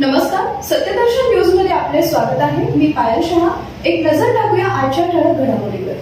नमस्कार सत्यदर्शन न्यूजमध्ये आपले स्वागत आहे. मी पायल शहा. एक नजर टाकूया आजच्या ठळक घडामोडीवर.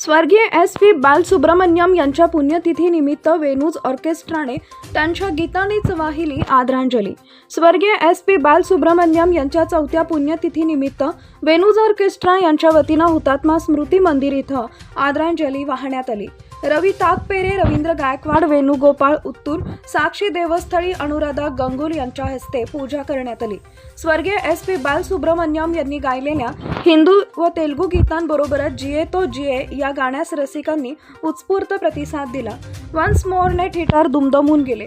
स्वर्गीय एस व्ही बालसुब्रमण्यम यांच्या पुण्यतिथीनिमित्त वेणूज ऑर्केस्ट्राने त्यांच्या गीतानेच वाहिली आदरांजली. स्वर्गीय एस पी बालसुब्रमण्यम यांच्या चौथ्या पुण्यतिथीनिमित्त वेणूज ऑर्केस्ट्रा यांच्या वतीनं हुतात्मा स्मृती मंदिर इथं आदरांजली वाहण्यात आली. रवी ताकपेरे रवींद्र गायकवाड वेणुगोपाळ उत्तूर साक्षी देवस्थळी अनुराधा गंगुल यांच्या हस्ते पूजा करण्यात आली. स्वर्गीय एस पी बालसुब्रमण्यम यांनी गायलेल्या हिंदू व तेलुगू गीतांबरोबरच जिए तो जिए या गाण्यास रसिकांनी उत्स्फूर्त प्रतिसाद दिला. वन्स मोरने थिएटर दुमदमून गेले.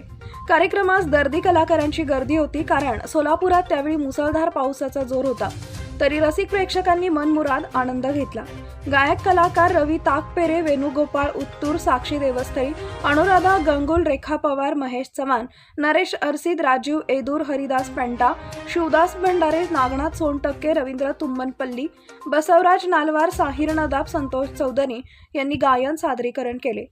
कार्यक्रमास दर्दी कलाकारांची गर्दी होती कारण सोलापुरात त्यावेळी मुसळधार पावसाचा जोर होता. तरी रसिक प्रेक्षकांनी मनमुराद आनंद घेतला. गायक कलाकार रवी ताकपेरे वेणुगोपाळ उत्तूर साक्षी देवस्थळी अनुराधा गंगुल रेखा पवार महेश चव्हाण नरेश अरसिद राजीव एदूर हरिदास पेंटा शिवदास भंडारे नागनाथ सोनटक्के रवींद्र तुम्मनपल्ली बसवराज नालवार साहिर नदाब संतोष चौधरी यांनी गायन सादरीकरण केले.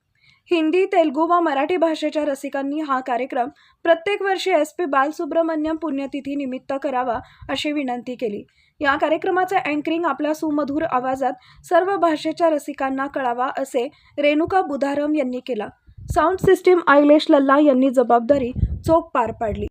हिंदी तेलगू व मराठी भाषेच्या रसिकांनी हा कार्यक्रम प्रत्येक वर्षी एस पी बालसुब्रमण्यम पुण्यतिथी निमित्त करावा अशी विनंती केली. या कार्यक्रमाचं अँकरिंग आपल्या सुमधुर आवाजात सर्व भाषेच्या रसिकांना कळावा असे रेणुका बुधारम यांनी केला. साऊंड सिस्टीम आयलेश लल्ला यांनी जबाबदारी चोख पार पाडली.